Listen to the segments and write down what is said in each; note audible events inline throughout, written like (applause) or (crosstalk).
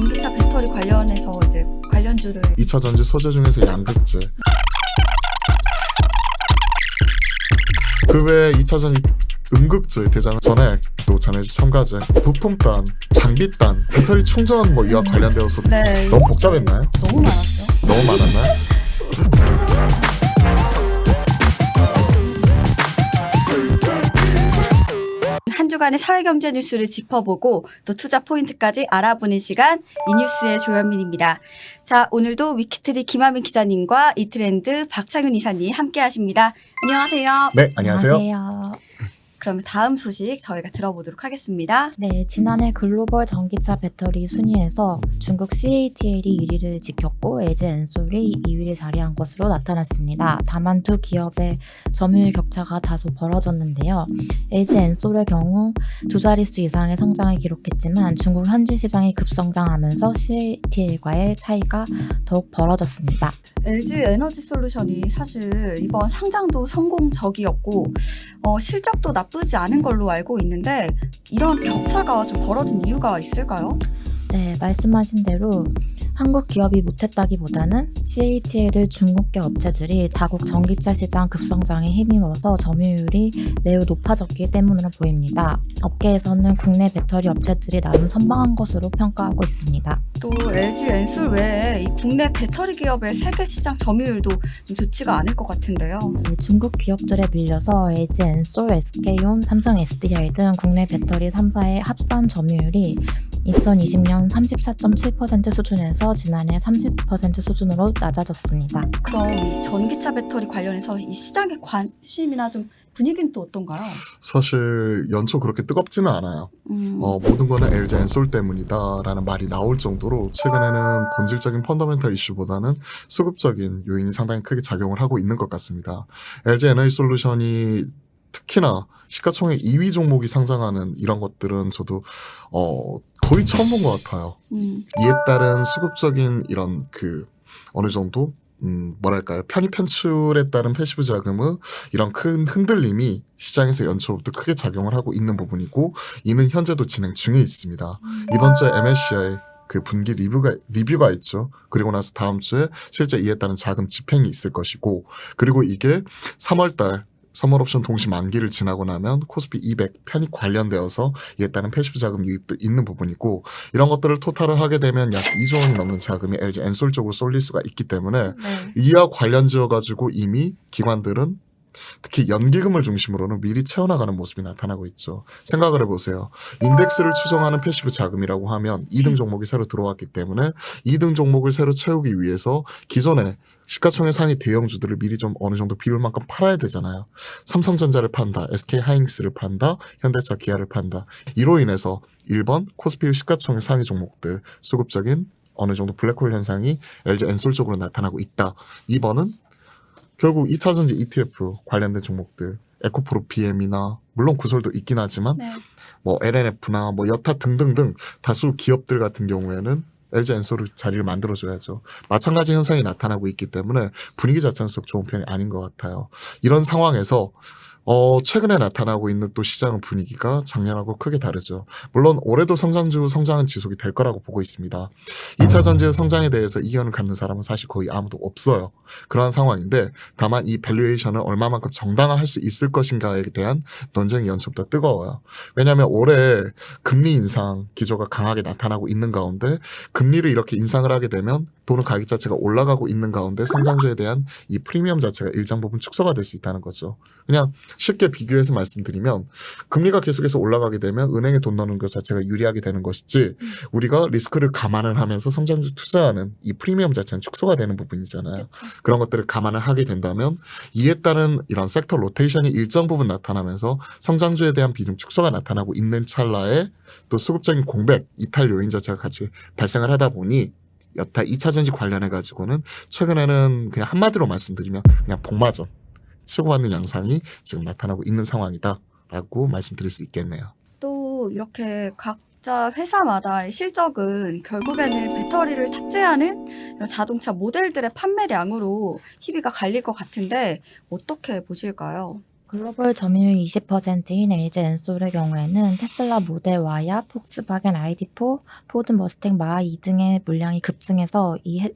전기차 배터리 관련해서 이제 관련주를 2차 전지 소재 중에서 양극재. 그 외에 2차 전지 음극재 대장은 전액, 또 전해주 첨가제, 부품단, 장비단, 배터리 충전 뭐 이와 관련되어서 네 너무 복잡했나요? 너무 많았죠. 너무 많았나요? (laughs) 주간의 사회경제 뉴스를 짚어보고 또 투자 포인트까지 알아보는 시간 이뉴스의 조현민입니다. 자 오늘도 위키트리 김하민 기자님과 이트렌드 박창윤 이사님 함께하십니다. 안녕하세요. 네, 안녕하세요. 그러면 다음 소식 저희가 들어보도록 하겠습니다. 네, 지난해 글로벌 전기차 배터리 순위에서 중국 CATL이 1위를 지켰고 LG 엔솔이 2위를 자리한 것으로 나타났습니다. 다만 두 기업의 점유율 격차가 다소 벌어졌는데요. LG 엔솔의 경우 두 자릿수 이상의 성장을 기록했지만 중국 현지 시장이 급성장하면서 CATL과의 차이가 더욱 벌어졌습니다. LG 에너지 솔루션이 사실 이번 상장도 성공적이었고 어, 실적도 나 쁘지 않은 걸로 알고 있는데 이런 격차가 좀 벌어진 이유가 있을까요? 네, 말씀하신 대로 한국 기업이 못했다기보다는 CATL 중국계 업체들이 자국 전기차 시장 급성장에 힘입어서 점유율이 매우 높아졌기 때문으로 보입니다. 업계에서는 국내 배터리 업체들이 나름 선방한 것으로 평가하고 있습니다. 또 LG 엔솔 외에 이 국내 배터리 기업의 세계 시장 점유율도 좀 좋지가 않을 것 같은데요. 네, 중국 기업들에 밀려서 LG 엔솔, SK온, 삼성 SDI 등 국내 배터리 3사의 합산 점유율이 2020년 34.7% 수준에서 지난해 30% 수준으로 낮아졌습니다. 그럼 이 전기차 배터리 관련해서 이 시장의 관심이나 좀 분위기는 또 어떤가요? 사실 연초 그렇게 뜨겁지는 않아요. 음, 어, 모든 거는 LG 엔솔 때문이다라는 말이 나올 정도로 최근에는 본질적인 펀더멘탈 이슈보다는 수급적인 요인이 상당히 크게 작용을 하고 있는 것 같습니다. LG 에너지 솔루션이 특히나 시가총액 2위 종목이 상장하는 이런 것들은 저도 어, 거의 처음 본 것 같아요. 음, 이에 따른 수급적인 이런 그 어느 정도 음 뭐랄까요 편입 편출에 따른 패시브 자금의 이런 큰 흔들림이 시장에서 연초부터 크게 작용을 하고 있는 부분이고 이는 현재도 진행 중에 있습니다. 이번 주에 MSCI 그 분기 리뷰가 리뷰가 있죠. 그리고 나서 다음 주에 실제 이에 따른 자금 집행이 있을 것이고 그리고 이게 3월달 선물 옵션 동시 만기를 지나고 나면 코스피 200 편입 관련되어서 이에 따른 패시브 자금 유입도 있는 부분이고 이런 것들을 토탈을 하게 되면 약 2조 원이 넘는 자금이 LG 엔솔 쪽으로 쏠릴 수가 있기 때문에 네. 이와 관련 지어 가지고 이미 기관들은 특히 연기금을 중심으로는 미리 채워나가는 모습이 나타나고 있죠. 생각을 해보세요. 인덱스를 추정하는 패시브 자금이라고 하면 2등 종목이 새로 들어왔기 때문에 2등 종목을 새로 채우기 위해서 기존에 시가총액 상위 대형주들을 미리 좀 어느 정도 비율만큼 팔아야 되잖아요. 삼성전자를 판다, SK 하이닉스를 판다, 현대차 기아를 판다. 이로 인해서 1번 코스피 시가총액 상위 종목들 수급적인 어느 정도 블랙홀 현상이 LG 엔솔 쪽으로 나타나고 있다. 2번은 결국 2차 전지 ETF 관련된 종목들 에코프로 BM이나 물론 구설도 있긴 하지만 네. 뭐 LNF나 뭐 여타 등등등 다수 기업들 같은 경우에는 LG 엔솔을 자리를 만들어줘야죠. 마찬가지 현상이 나타나고 있기 때문에 분위기 자체는 썩 좋은 편이 아닌 것 같아요. 이런 상황에서 어, 최근에 나타나고 있는 또 시장 분위기가 작년하고 크게 다르죠. 물론 올해도 성장주 성장은 지속이 될 거라고 보고 있습니다. 2차 전지의 성장에 대해서 이견을 갖는 사람은 사실 거의 아무도 없어요. 그러한 상황인데 다만 이 밸류에이션을 얼마만큼 정당화할 수 있을 것인가에 대한 논쟁이 연초부터 뜨거워요. 왜냐하면 올해 금리 인상 기조가 강하게 나타나고 있는 가운데 금리를 이렇게 인상을 하게 되면 돈의 가격 자체가 올라가고 있는 가운데 성장주에 대한 이 프리미엄 자체가 일정 부분 축소가 될 수 있다는 거죠. 그냥 쉽게 비교해서 말씀드리면 금리가 계속해서 올라가게 되면 은행에 돈 넣는 것 자체가 유리하게 되는 것이지 우리가 리스크를 감안을 하면서 성장주 투자하는 이 프리미엄 자체는 축소가 되는 부분이잖아요. 그렇죠. 그런 것들을 감안을 하게 된다면 이에 따른 이런 섹터 로테이션이 일정 부분 나타나면서 성장주에 대한 비중 축소가 나타나고 있는 찰나에 또 수급적인 공백, 이탈 요인 자체가 같이 발생을 하다 보니 여타 2차 전지 관련해 가지고는 최근에는 그냥 한마디로 말씀드리면 그냥 복마전 치고받는 양상이 지금 나타나고 있는 상황이다라고 말씀드릴 수 있겠네요. 또 이렇게 각자 회사마다의 실적은 결국에는 배터리를 탑재하는 자동차 모델들의 판매량으로 희비가 갈릴 것 같은데 어떻게 보실까요? 글로벌 점유율 20%인 LG 엔솔의 경우에는 테슬라 모델 Y와 폭스바겐 ID4, 포드 머스탱 마2 등의 물량이 급증해서 이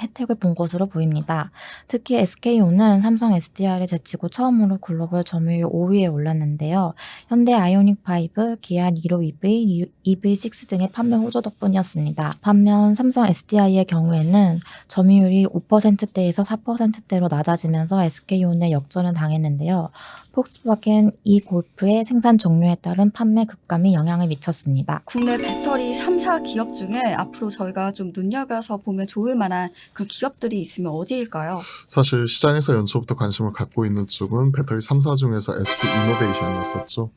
혜택을 본 것으로 보입니다. 특히 SK온은 삼성 SDI를 제치고 처음으로 글로벌 점유율 5위에 올랐는데요. 현대 아이오닉 5, 기아 니로 EV, EV6 등의 판매 호조 덕분이었습니다. 반면 삼성 SDI의 경우에는 점유율이 5%대에서 4%대로 낮아지면서 SK온의 역전을 당했는데요. 폭스바겐 이 골프의 생산 종료에 따른 판매 급감이 영향을 미쳤습니다. 국내 배터리 3사 기업 중에 앞으로 저희가 좀 눈여겨서 보면 좋을 만한 그 기업들이 있으면 어디일까요? 사실 시장에서 연초부터 관심을 갖고 있는 쪽은 배터리 3사 중에서 SK 이노베이션이었었죠.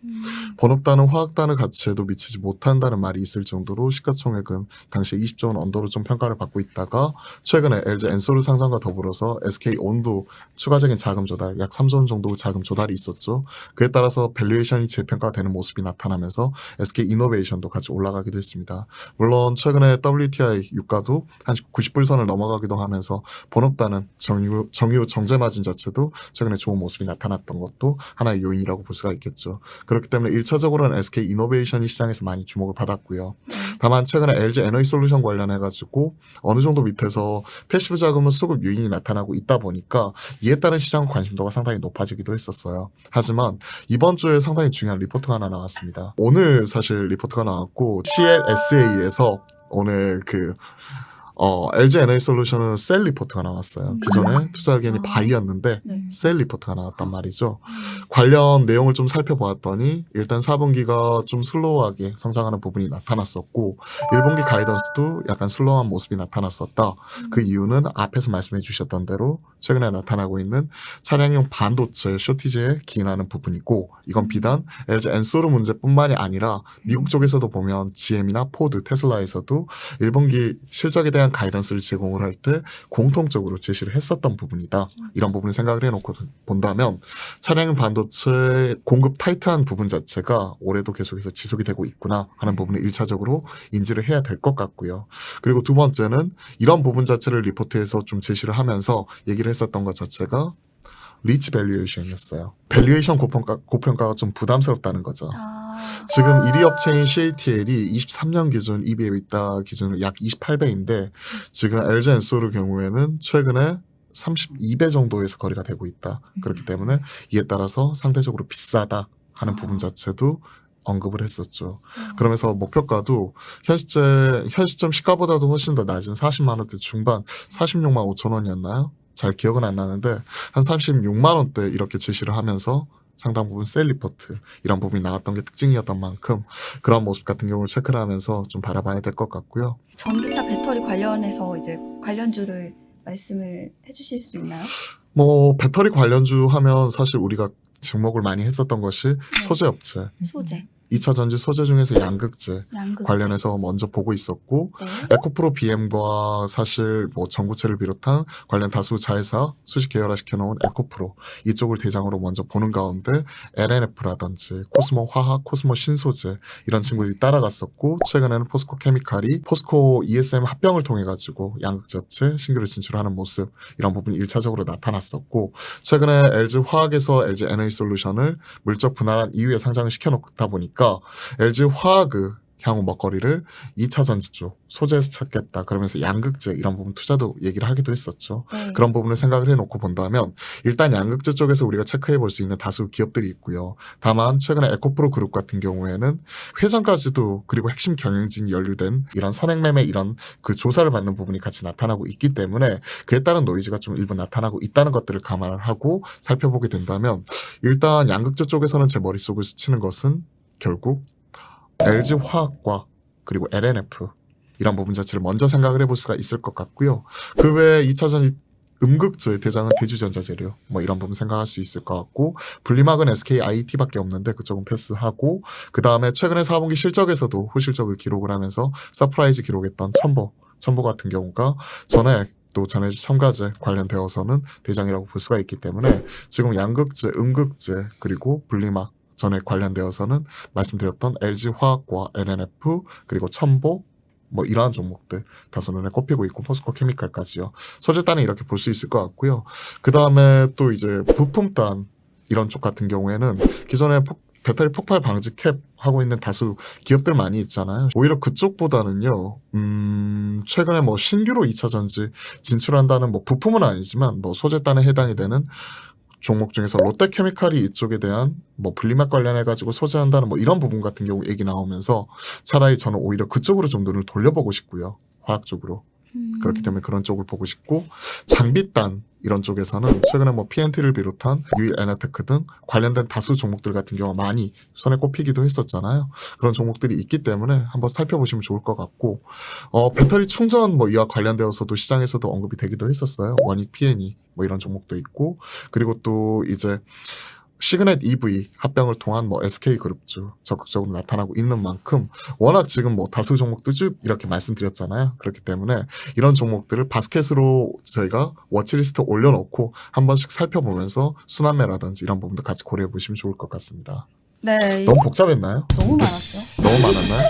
번업단은 화학단의 가치에도 미치지 못한다는 말이 있을 정도로 시가총액은 당시 20조 원 언더로 좀 평가를 받고 있다가 최근에 LG 엔소르 상장과 더불어서 SK 온도 추가적인 자금 조달 약 3조 원 정도 자금 조달이 있었 죠. 그에 따라서 밸류에이션이 재평가되는 모습이 나타나면서 SK 이노베이션도 같이 올라가기도 했습니다. 물론 최근에 WTI 유가도 한 90불 선을 넘어가기도 하면서 번업단은 정유, 정유 정제 마진 자체도 최근에 좋은 모습이 나타났던 것도 하나의 요인이라고 볼 수가 있겠죠. 그렇기 때문에 1차적으로는 SK 이노베이션이 시장에서 많이 주목을 받았고요. 다만 최근에 LG 에너지 솔루션 관련해 가지고 어느 정도 밑에서 패시브 자금은 수급 유인이 나타나고 있다 보니까 이에 따른 시장 관심도가 상당히 높아지기도 했었어요. 하지만 이번 주에 상당히 중요한 리포트가 하나 나왔습니다. 오늘 사실 리포트가 나왔고 CLSA에서 오늘 그 어, LG 에너지 솔루션은 셀 리포트가 나왔어요. 그 전에 투자 의견이 아. 바이였는데 네. 셀 리포트가 나왔단 말이죠. 관련 내용을 좀 살펴보았더니 일단 4분기가 좀 슬로우하게 성장하는 부분이 나타났었고 1분기 가이던스도 약간 슬로우한 모습이 나타났었다. 그 이유는 앞에서 말씀해 주셨던 대로 최근에 나타나고 있는 차량용 반도체 쇼티지에 기인하는 부분이고 이건 비단 LG 엔소르 문제뿐만이 아니라 미국 쪽에서도 보면 GM이나 포드, 테슬라에서도 1분기 실적에 대한 가이던스를 제공을 할 때 공통적으로 제시를 했었던 부분이다. 이런 부분을 생각을 해놓 고 본다면 차량 반도체 공급 타이트한 부분 자체가 올해도 계속해서 지속이 되고 있구나 하는 부분을 1차적으로 인지를 해야 될 것 같고요. 그리고 두 번째는 이런 부분 자체를 리포트에서 좀 제시를 하면서 얘기를 했었던 것 자체가 리치 밸류에이션이었어요. 밸류에이션 고평가, 고평가가 좀 부담스럽다는 거죠. 아, 지금 1위 업체인 CATL이 23년 기준 EBITA 기준으로 약 28배인데 지금 LG 엔소르 경우에는 최근에 32배 정도에서 거래가 되고 있다. 그렇기 때문에 이에 따라서 상대적으로 비싸다 하는 아. 부분 자체도 언급을 했었죠. 그러면서 목표가도 현 시점, 현 시점 시가보다도 훨씬 더 낮은 40만 원대 중반 46만 5천 원이었나요? 잘 기억은 안 나는데 한 36만 원대 이렇게 제시를 하면서 상당 부분 셀 리포트 이런 부분이 나왔던 게 특징이었던 만큼 그런 모습 같은 경우를 체크를 하면서 좀 바라봐야 될 것 같고요. 전기차 배터리 관련해서 이제 관련주를 말씀을 해주실 수 있나요? 뭐 배터리 관련주 하면 사실 우리가 주목을 많이 했었던 것이 소재 업체, 소재, 2차 전지 소재 중에서 양극재 양극 관련해서 먼저 보고 있었고 네. 에코프로 BM과 사실 뭐 전구체를 비롯한 관련 다수 자회사 수식 계열화 시켜놓은 에코프로 이쪽을 대장으로 먼저 보는 가운데 LNF라든지 코스모 화학, 코스모 신소재 이런 친구들이 따라갔었고 최근에는 포스코 케미칼이 포스코 ESM 합병을 통해 가지고 양극재 업체 신규로 진출하는 모습 이런 부분이 1차적으로 나타났었고 최근에 LG 화학에서 LG 에너지 솔루션을 물적 분할한 이후에 상장을 시켜놓다 보니까 LG 화학의 향후 먹거리를 2차 전지 쪽 소재에서 찾겠다 그러면서 양극재 이런 부분 투자도 얘기를 하기도 했었죠. 네. 그런 부분을 생각을 해놓고 본다면 일단 양극재 쪽에서 우리가 체크해 볼 수 있는 다수 기업들이 있고요. 다만 최근에 에코프로 그룹 같은 경우에는 회전까지도 그리고 핵심 경영진이 연루된 이런 선행매매 이런 그 조사를 받는 부분이 같이 나타나고 있기 때문에 그에 따른 노이즈가 좀 일부 나타나고 있다는 것들을 감안을 하고 살펴보게 된다면 일단 양극재 쪽에서는 제 머릿속을 스치는 것은 결국 LG 화학과 그리고 LNF 이런 부분 자체를 먼저 생각을 해볼 수가 있을 것 같고요. 그 외에 2차전이 음극재 대장은 대주전자재료 뭐 이런 부분 생각할 수 있을 것 같고 분리막은 SK IT밖에 없는데 그쪽은 패스하고 그 다음에 최근에 4분기 실적에서도 후실적을 기록을 하면서 서프라이즈 기록했던 첨보 첨보 같은 경우가 전에 또 전해주 첨가제 관련되어서는 대장이라고 볼 수가 있기 때문에 지금 양극재, 음극재 그리고 분리막 전에 관련되어서는 말씀드렸던 LG 화학과 NNF 그리고 첨보 뭐 이러한 종목들 다소 눈에 꼽히고 있고 포스코 케미칼까지요. 소재단은 이렇게 볼 수 있을 것 같고요. 그 다음에 또 이제 부품단 이런 쪽 같은 경우에는 기존에 폭- 배터리 폭발 방지 캡 하고 있는 다수 기업들 많이 있잖아요. 오히려 그쪽보다는요, 음, 최근에 뭐 신규로 2차 전지 진출한다는 뭐 부품은 아니지만 뭐 소재단에 해당이 되는 종목 중에서 롯데케미칼이 이쪽에 대한 뭐 분리막 관련해 가지고 소재한다는 뭐 이런 부분 같은 경우 얘기 나오면서 차라리 저는 오히려 그쪽으로 좀 눈을 돌려보고 싶고요. 화학 쪽으로. 음. 그렇기 때문에 그런 쪽을 보고 싶고 장비단 이런 쪽에서는 최근에 뭐 PNT를 비롯한 유일 에너테크 등 관련된 다수 종목들 같은 경우 많이 손에 꼽히기도 했었잖아요. 그런 종목들이 있기 때문에 한번 살펴보시면 좋을 것 같고 어, 배터리 충전 뭐 이와 관련되어서도 시장에서도 언급이 되기도 했었어요. 원익 PNE 뭐 이런 종목도 있고 그리고 또 이제 시그넷 EV 합병을 통한 뭐 SK 그룹주 적극적으로 나타나고 있는 만큼 워낙 지금 뭐 다수 종목도 쭉 이렇게 말씀드렸잖아요. 그렇기 때문에 이런 종목들을 바스켓으로 저희가 워치리스트 올려놓고 한 번씩 살펴보면서 순환매라든지 이런 부분도 같이 고려해 보시면 좋을 것 같습니다. 네, 너무 복잡했나요? 너무 많았죠. (laughs) 너무 많았나요?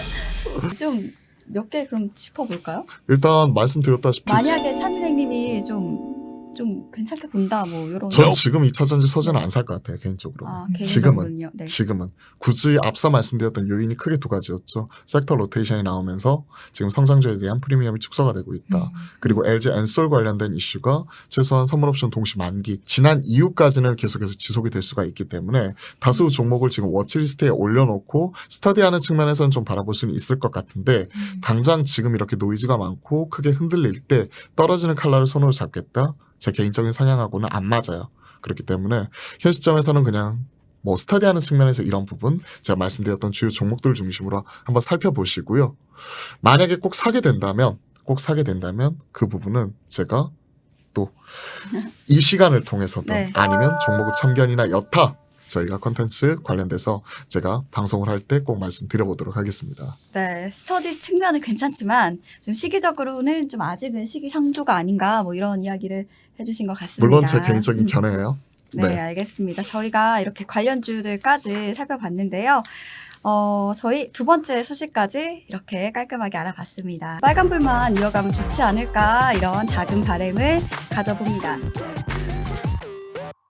(laughs) 좀 몇 개 그럼 짚어볼까요? 일단 말씀드렸다시피 만약에 산일행님이 좀, 좀 괜찮게 본다, 뭐, 요런. 전 지금 2차 전지 소재는 안 살 것 같아요 개인적으로. 아, 지금은. 개인적으로는요. 네. 지금은 굳이 앞서 말씀드렸던 요인이 크게 두 가지였죠. 섹터 로테이션이 나오면서 지금 성장주에 대한 프리미엄이 축소가 되고 있다. 음. 그리고 LG 엔솔 관련된 이슈가 최소한 선물 옵션 동시 만기 지난 이후까지는 계속해서 지속이 될 수가 있기 때문에 다수 종목을 지금 워치리스트에 올려놓고 스터디하는 측면에서는 좀 바라볼 수는 있을 것 같은데 음. 당장 지금 이렇게 노이즈가 많고 크게 흔들릴 때 떨어지는 칼날을 손으로 잡겠다 제 개인적인 성향하고는 안 맞아요 그렇기 때문에 현 시점에서는 그냥 뭐 스터디하는 측면에서 이런 부분 제가 말씀드렸던 주요 종목들을 중심으로 한번 살펴보시고요 만약에 꼭 사게 된다면 꼭 사게 된다면 그 부분은 제가 또 이 시간을 통해서도 네. 아니면 종목 참견이나 여타 저희가 컨텐츠 관련돼서 제가 방송을 할 때 꼭 말씀드려보도록 하겠습니다. 네, 스터디 측면은 괜찮지만, 좀 시기적으로는 좀 아직은 시기상조가 아닌가, 뭐 이런 이야기를 해주신 것 같습니다. 물론 제 개인적인 음. 견해예요. 네, 네. 알겠습니다. 저희가 이렇게 관련주들까지 살펴봤는데요. 어, 저희 두 번째 소식까지 이렇게 깔끔하게 알아봤습니다. 빨간불만 이어가면 좋지 않을까 이런 작은 바램을 가져봅니다.